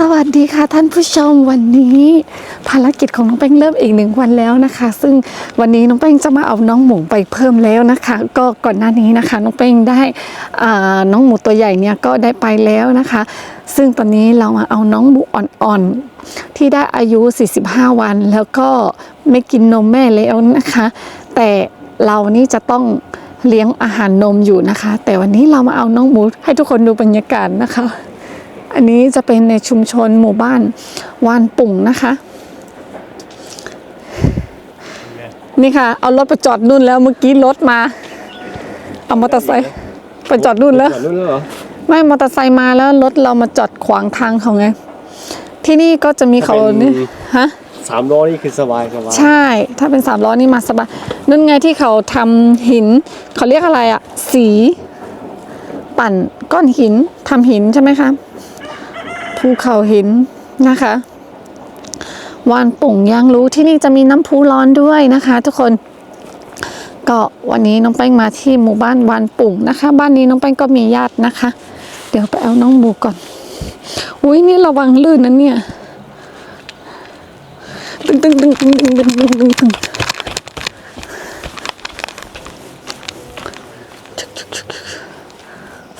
สวัสดีค่ะท่านผู้ชมวันนี้ภารกิจของน้องแป้งเริ่มอีกหนึ่งวันแล้วนะคะ ซึ่งวันนี้น้องแป้งจะมาเอาน้องหมูไปเพิ่มแล้วนะคะ ก็ก่อนหน้านี้นะคะ น้องแป้งได้น้องหมูตัวใหญ่เนี่ยก็ได้ไปแล้วนะคะ ซึ่งตอนนี้เรามาเอาน้องหมูอ่อนๆที่ได้อายุ 45 วัน แล้วก็ไม่กินนมแม่แล้วนะคะ แต่เรานี่จะต้องเลี้ยงอาหารนมอยู่นะคะ แต่วันนี้เรามาเอาน้องหมูให้ทุกคนดูบรรยากาศนะคะ อันนี้จะเป็นในชุมชนหมู่บ้านวานปุ่งนะคะ นี่ค่ะ เอารถไปจอดนู่นแล้วเมื่อกี้รถมา เอามอเตอร์ไซค์ไปจอดนู่นแล้ว จอดนู่นแล้วเหรอไม่มอเตอร์ไซค์มาแล้วรถเรามาจอดขวางทางเขาไง ที่นี่ก็จะมีเขานี่ฮะ สามล้อนี่คือสบายสบายใช่ ถ้าเป็นสามล้อนี่มาสบายนั่นไงที่เขาทำหิน เขาเรียกอะไรอะสี ปั่นก้อนหินทำหินใช่ไหมคะ ภูเขาหินนะคะวานปุ่งยางรู้ที่นี่จะมีน้ำพุร้อนด้วยนะคะ ทุกคนก็วันนี้น้องแป้งมาที่หมู่บ้านวานปุ่งนะคะ บ้านนี้น้องแป้งก็มีญาตินะคะ เดี๋ยวไปเอาน้องหมูก่อนอุ้ยนี่ระวังลื่นนะเนี่ยตึงตึงตึงตึงตึงตึงตึงตึงตึง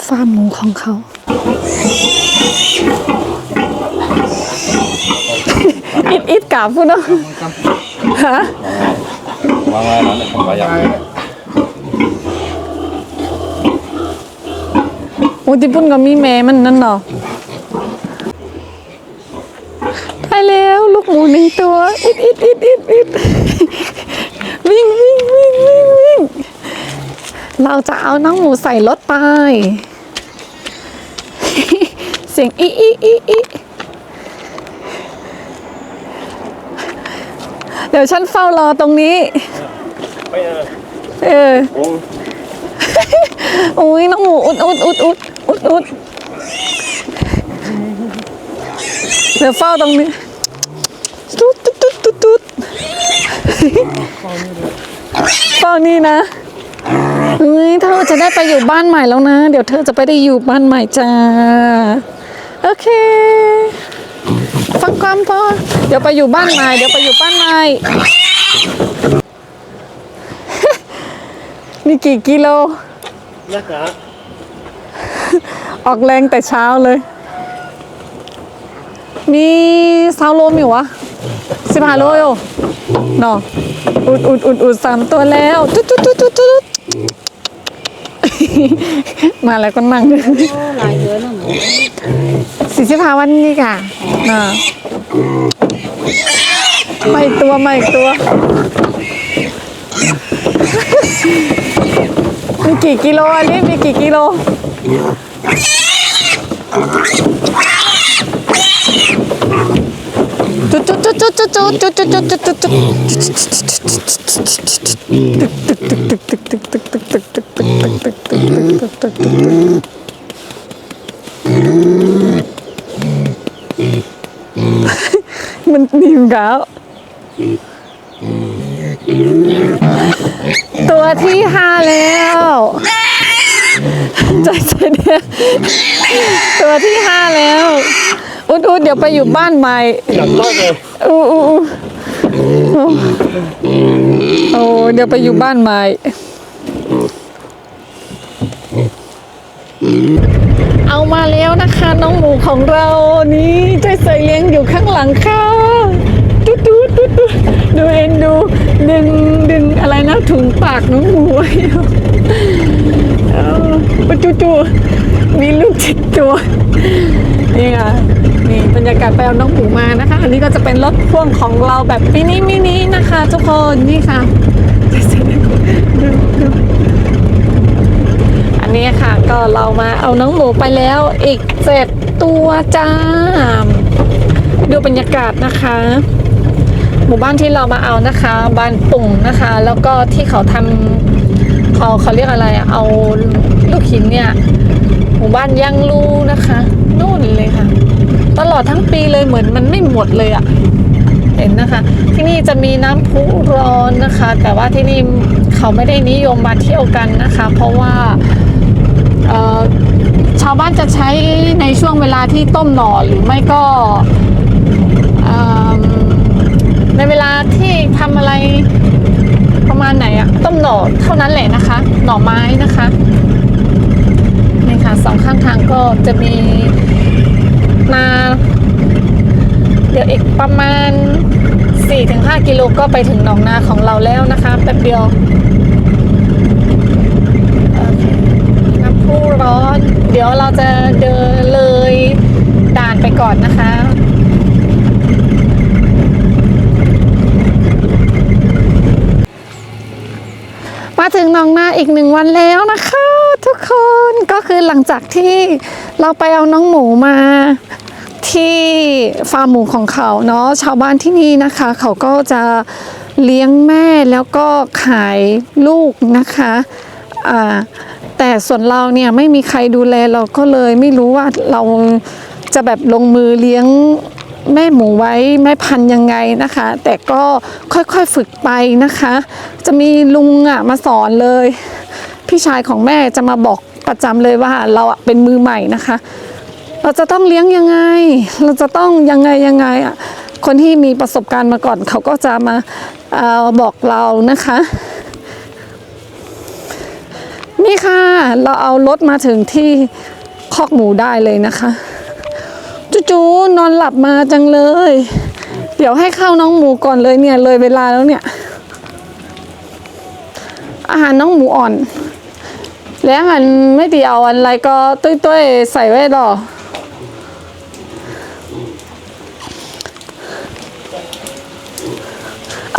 ฟาร์มหมูของเขา อิดอิดกาพูดเนาะฮะวางไว้แล้วเนี่ยผมก็อยากโอ้ที่ปุ่นก็มีแม่มันนั่นเนาะได้แล้วลูกหมูหนึ่งตัว อิดอิดอิดอิดอิดวิ่งวิ่งวิ่งวิ่งวิ่งเราจะเอาน้องหมูใส่รถไป เสียงอีอีอีอี เดี๋ยวฉันเฝ้ารอตรงนี้ ไปเออเออ โอ้โอ้ยน้องหมูอุดอุดอุดอุดอุดอุดเดี๋ยวเฝ้าตรงนี้ตุ๊ดตุ๊ดตุ๊ดตุ๊ดตุ๊ดเฝ้านี่นะเฮ้ยเธอจะได้ไปอยู่บ้านใหม่แล้วนะ เดี๋ยวเธอจะไปได้อยู่บ้านใหม่จ้า โอเค ฟังความพอเดี๋ยวไปอยู่บ้านใหม่เดี๋ยวไปอยู่บ้านใหม่นี่กี่กิโลนักนะออกแรงแต่เช้าเลย มีซาวโลมอยู่วะสิบห้าโลอยู่เนาะอุดอุดอุดอุดสามตัวแล้วตุ๊ดตุ๊ดตุ๊ดตุ๊ดตุ๊ด มาแล้วก็นั่งหลายเยอะนะหมูสี่สิบห้าวันนี้ค่ะน่ะไม่ตัวไม่ตัวมีกี่กิโลอันนี้มีกี่กิโลจุดจุดจุดจุดจุดจุดจุดจุดจุดจุดจุด มันหนีบกาวตัวที่ห้าแล้ว ใจเย็นเนี่ยตัวที่ห้าแล้ว อุดอุดเดี๋ยวไปอยู่บ้านใหม่อยากรอดเลยอู้อู้อู้โอ้เดี๋ยวไปอยู่บ้านใหม่ เอามาแล้วนะคะ น้องหมูของเรานี่ใจใส่เลี้ยงอยู่ข้างหลังค่ะตุ๊ดตุ๊ดตุ๊ดตุ๊ดดูเอ็นดูดึงดึงอะไรนะถุงปากน้องหมูไว้เอาเอาจู่จู่ๆมีลูกจิตตัวนี่ค่ะนี่บรรยากาศไปเอาน้องหมูมานะคะ อันนี้ก็จะเป็นรถพ่วงของเราแบบมินิมินินะคะ ทุกคนนี่ค่ะดูดู นี้ค่ะ ก็เรามาเอาน้องหมูไปแล้วอีกเจ็ดตัวจ้า ดูบรรยากาศนะคะ หมู่บ้านที่เรามาเอานะคะ บ้านปุ่งนะคะ แล้วก็ที่เขาทำเขาเขาเรียกอะไรเอาลูกหินเนี่ย หมู่บ้านยังรูนะคะนู่นเลยค่ะ ตลอดทั้งปีเลยเหมือนมันไม่หมดเลยอะเห็นนะคะ ที่นี่จะมีน้ำพุร้อนนะคะ แต่ว่าที่นี่เขาไม่ได้นิยมมาเที่ยวกันนะคะ เพราะว่า ชาวบ้านจะใช้ในช่วงเวลาที่ต้มหน่อหรือไม่ก็ในเวลาที่ทำอะไรประมาณไหนอะต้มหน่อเท่านั้นแหละนะคะ หน่อไม้นะคะนี่ค่ะสองข้างทางก็จะมีนา เดี๋ยวอีกประมาณ 4-5 กิโลก็ไปถึงหนองนาของเราแล้วนะคะแป๊บเดียวโอเคน้ำพุ ร้อน เดี๋ยวเราจะเดินเลยด่านไปก่อนนะคะมาถึงหนองนาอีกหนึ่งวันแล้วนะคะ ทุกคนก็คือหลังจากที่เราไปเอาน้องหมูมา ที่ฟาร์มหมูของเขาเนาะชาวบ้านที่นี่นะคะ เขาก็จะเลี้ยงแม่แล้วก็ขายลูกนะคะอ่า แต่ส่วนเราเนี่ยไม่มีใครดูแลเราก็เลยไม่รู้ว่าเราจะแบบลงมือเลี้ยงแม่หมูไว้แม่พันธุ์ยังไงนะคะ แต่ก็ค่อยๆฝึกไปนะคะ จะมีลุงอะมาสอนเลย พี่ชายของแม่จะมาบอกประจำเลยว่าเราอะเป็นมือใหม่นะคะ เราจะต้องเลี้ยงยังไง เราจะต้องยังไงยังไงอะคนที่มีประสบการณ์มาก่อนเขาก็จะมาออบอกเรานะคะ นี่ค่ะ เราเอารถมาถึงที่คอกหมูได้เลยนะคะจู่ๆนอนหลับมาจังเลย เดี๋ยวให้ข้าวน้องหมูก่อนเลยเนี่ยเลยเวลาแล้วเนี่ย อาหารน้องหมูอ่อน แล้วอันไม่ดีเอาอะไรก็ตุ้ยๆใส่ไว้หรอ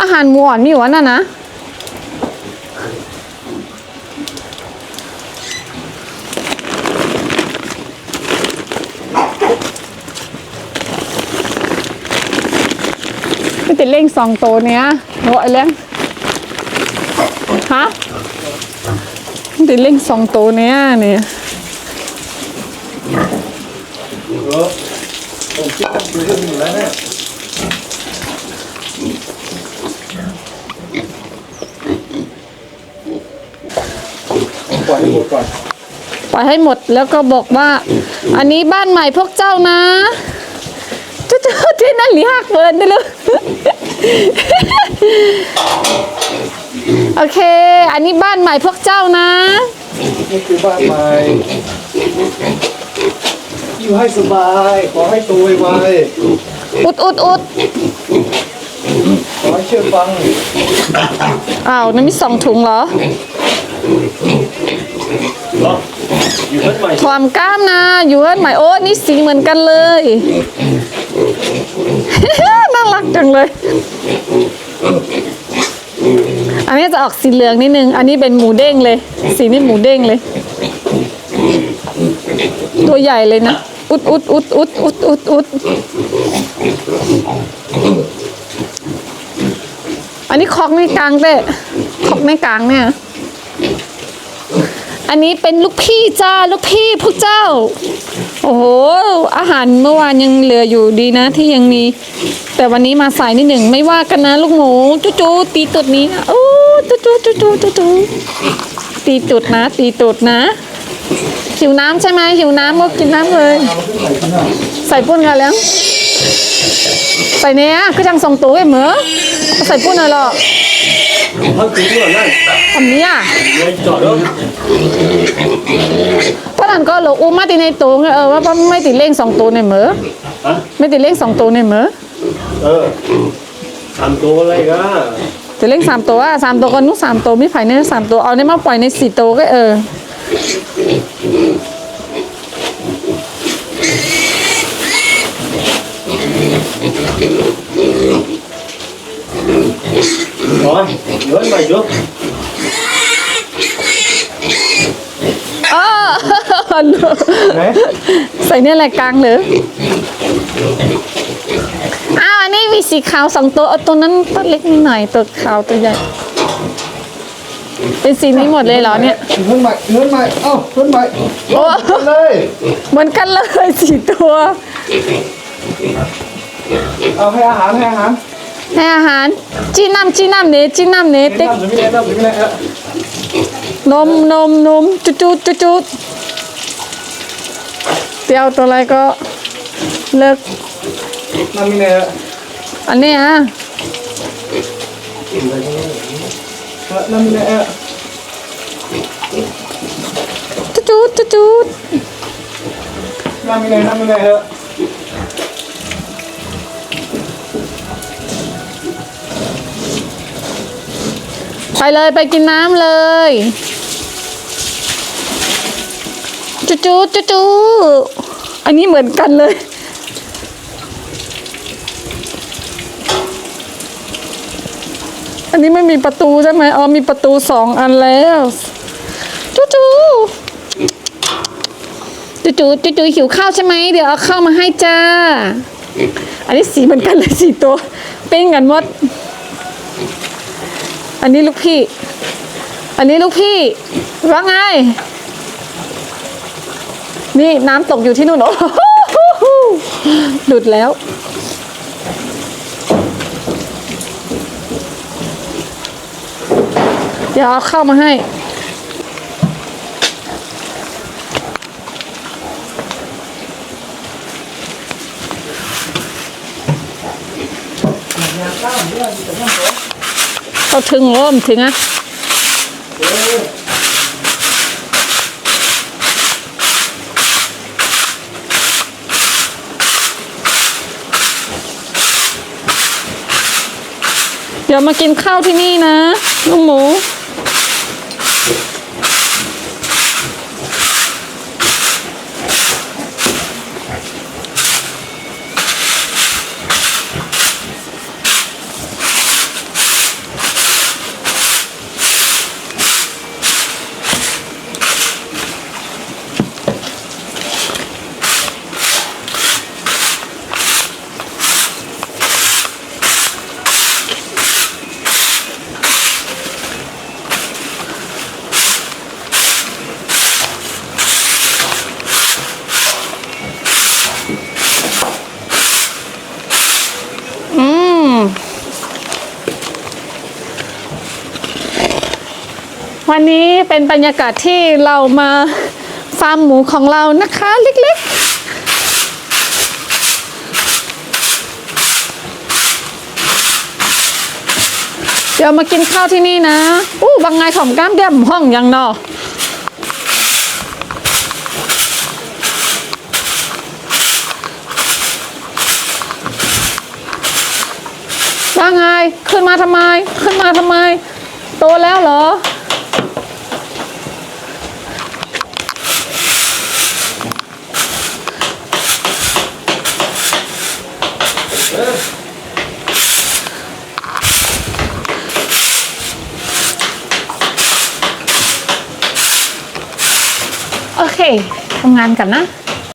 อาหารหมูอ่อนมีอยู่วะน่ะนะ ไม่ติดเล่งสองตัวเนี้ยโหไอ้เล้งฮะไม่ติดเล่งสองตัวเนี้ยเนี่ยเออผมคิดว่าคือเรื่องอยู่แล้วเนี่ยปล่อยให้หมดก่อนปล่อยให้หมดแล้วก็บอกว่า อันนี้บ้านใหม่พวกเจ้านะ จุ๊ดๆที่นั่นเลียกเกินได้เลยโอเค อันนี้บ้านใหม่พวกเจ้านะ นี่คือบ้านใหม่ อยู่ให้สบาย ขอให้โตไวอุดอุดอุดๆขอให้เชื่อฟัง อ้าวนั่นมีสองถุงเหรอเหรออยู่บ้านใหม่ความกล้ามนะ อยู่เอิ้นใหม่โอ้นี่สีเหมือนกันเลย น่ารักจังเลยอันนี้จะออกสีเหลืองนิดนึง อันนี้เป็นหมูเด้งเลย สีนี่หมูเด้งเลย ตัวใหญ่เลยนะ อุดอุดอุดอุดอุดอุดอุดอันนี้คอกในกลางเต้คอกในกลางเนี่ย อันนี้เป็นลูกพี่จ้า ลูกพี่พวกเจ้า โอ้โห อาหารเมื่อวานยังเหลืออยู่ดีนะที่ยังมี แต่วันนี้มาสายนิดหนึ่งไม่ว่ากันนะลูกหมูจูจูตีตุดนี้นะโอ้จูจูจูจูจูจูตีตุดนะ ตีตุดนะหิวน้ำใช่ไหมหิวน้ำก็กินน้ำเลย ใส่ปุ้นกันแล้ว ใส่เนี้ยคือจังทรงตัวไอ้เหมือใส่ปุ้นอะไรหรอ กท่านตีด้วยนั่นอันนี้อะเลยจอดแล้วเพราะนั้นก็เราอุ้มมาติในตัวไงเออว่าไม่ติดเล่งสองตัวในเหมือฮะไม่ติดเล่งสองตัวในเหมือเออทำตัวอะไรกันติดเล่งสามตัวอะสามตัวก็นุกสามตัวไม่ไผ่ในสามตัวเอาเนี่ยมาปล่อยในสี่ตัวก็เออ rồi nhớ mày trước อ้า đấy ใส่เนี่ยแหละกลางหรืออ้าวอันนี้มีสีขาวสองตัวเอาตัวนั้นตัวเล็กนิดหน่อยตัวขาวตัวใหญ่ เป็นสีนี้หมดเลยเหรอเนี่ย hướng mày hướng mày ơ hướng mày โอ้ lên เหมือนกันเลยสี่ตัว ờ hay hán hay hán ให้อาหาร ให้อาหารจีน้ำจีน้ำเนจิ้น้ำเนติ๊กนมนมนมจุดจุดจุดจุดเตียวตัวอะไรก็เลิกน้ำมีเนอันนี้ฮะจุดจุดจุดจุดน้ำมีเนไน้ำมีอะไรเห ไปเลยไปกินน้ำเลยจุดจุดจุดจุดอันนี้เหมือนกันเลย อันนี้ไม่มีประตูใช่ไหมอ๋อมีประตูสองอันแล้วจุดจุดจุดจุดจุดจุดหิวข้าวใช่ไหมเดี๋ยวเอาข้าวมาให้จ้า อันนี้สีเหมือนกันเลยสีตัวปิ้งกันหมด อันนี้ลูกพี่ อันนี้ลูกพี่ ว่าไง นี่น้ำตกอยู่ที่นู่นโอ้หหลุดแล้ว เดี๋ยวเอาเข้ามาให้ เขาถึงโอ้มถึงอะเดี๋ยวมากินข้าวที่นี่นะลูกหมู วันนี้เป็นบรรยากาศที่เรามาฟาร์มหมูของเรานะคะ เล็กๆ เดี๋ยวมากินข้าวที่นี่นะอู้บางไงของก้ามเดียมห้องยังเนอว่าไง ขึ้นมาทำไม ขึ้นมาทำไม โตแล้วเหรอ โอเค ทำงานกันนะ